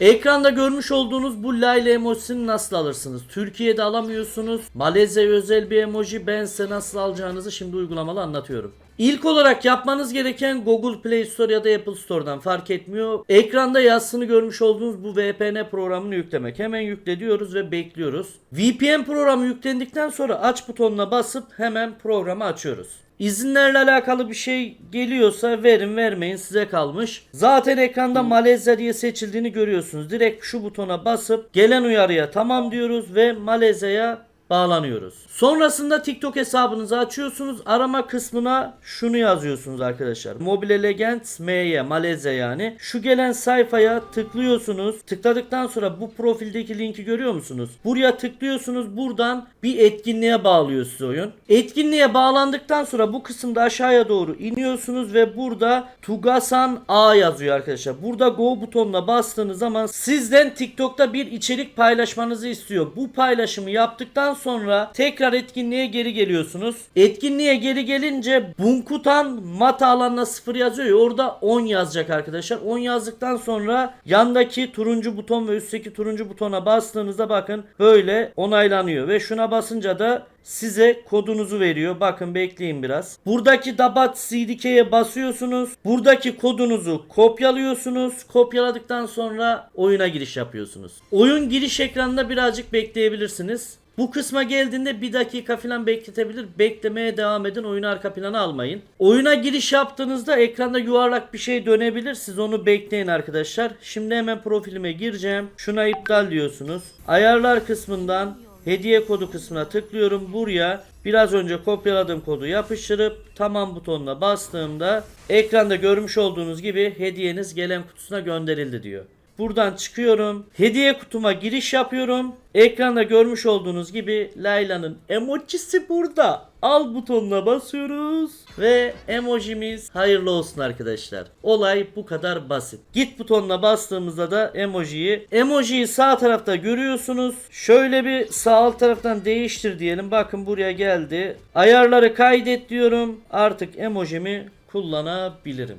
Ekranda görmüş olduğunuz bu Layla emojisini nasıl alırsınız? Türkiye'de alamıyorsunuz. Malezya özel bir emoji. Ben size nasıl alacağınızı şimdi uygulamalı anlatıyorum. İlk olarak yapmanız gereken Google Play Store ya da Apple Store'dan fark etmiyor. Ekranda yazısını görmüş olduğunuz bu VPN programını yüklemek. Hemen yükle diyoruz ve bekliyoruz. VPN programı yüklendikten sonra aç butonuna basıp hemen programı açıyoruz. İzinlerle alakalı bir şey geliyorsa verin vermeyin size kalmış. Zaten ekranda Malezya diye seçildiğini görüyorsunuz. Direkt şu butona basıp gelen uyarıya tamam diyoruz ve Malezya'ya bağlanıyoruz. Sonrasında TikTok hesabınızı açıyorsunuz. Arama kısmına şunu yazıyorsunuz arkadaşlar. Mobile Legends MY Malezya yani. Şu gelen sayfaya tıklıyorsunuz. Tıkladıktan sonra bu profildeki linki görüyor musunuz? Buraya tıklıyorsunuz. Buradan bir etkinliğe bağlıyor sizi oyun. Etkinliğe bağlandıktan sonra bu kısımda aşağıya doğru iniyorsunuz ve burada Tugasan A yazıyor arkadaşlar. Burada Go butonuna bastığınız zaman sizden TikTok'ta bir içerik paylaşmanızı istiyor. Bu paylaşımı yaptıktan sonra tekrar etkinliğe geri geliyorsunuz. Etkinliğe geri gelince Bunkutan mata alanına 0 yazıyor ya orada 10 yazacak arkadaşlar. 10 yazdıktan sonra yandaki turuncu buton ve üstteki turuncu butona bastığınızda bakın böyle onaylanıyor ve şuna basınca da size kodunuzu veriyor. Bakın bekleyin biraz. Buradaki Dabat CDK'ye basıyorsunuz. Buradaki kodunuzu kopyalıyorsunuz. Kopyaladıktan sonra oyuna giriş yapıyorsunuz. Oyun giriş ekranında birazcık bekleyebilirsiniz. Bu kısma geldiğinde bir dakika falan bekletebilir. Beklemeye devam edin. Oyunu arka plana almayın. Oyuna giriş yaptığınızda ekranda yuvarlak bir şey dönebilir. Siz onu bekleyin arkadaşlar. Şimdi hemen profilime gireceğim. Şuna iptal diyorsunuz. Ayarlar kısmından hediye kodu kısmına tıklıyorum. Buraya biraz önce kopyaladığım kodu yapıştırıp tamam butonuna bastığımda ekranda görmüş olduğunuz gibi hediyeniz gelen kutusuna gönderildi diyor. Buradan çıkıyorum. Hediye kutuma giriş yapıyorum. Ekranda görmüş olduğunuz gibi Layla'nın emojisi burada. Al butonuna basıyoruz ve emojimiz hayırlı olsun arkadaşlar. Olay bu kadar basit. Git butonuna bastığımızda da emojiyi emojiyi sağ tarafta görüyorsunuz. Şöyle bir sağ alt taraftan değiştir diyelim. Bakın buraya geldi. Ayarları kaydet diyorum. Artık emojimi kullanabilirim.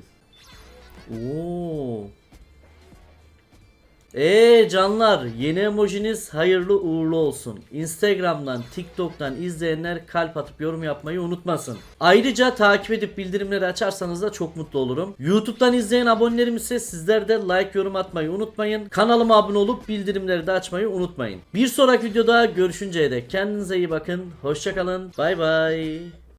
Oo. Eee canlar yeni emojiniz hayırlı uğurlu olsun. Instagram'dan TikTok'tan izleyenler kalp atıp yorum yapmayı unutmasın. Ayrıca takip edip bildirimleri açarsanız da çok mutlu olurum. YouTube'dan izleyen abonelerim ise sizler de like yorum atmayı unutmayın. Kanalıma abone olup bildirimleri de açmayı unutmayın. Bir sonraki videoda görüşünceye dek kendinize iyi bakın. Hoşçakalın. Bay bay.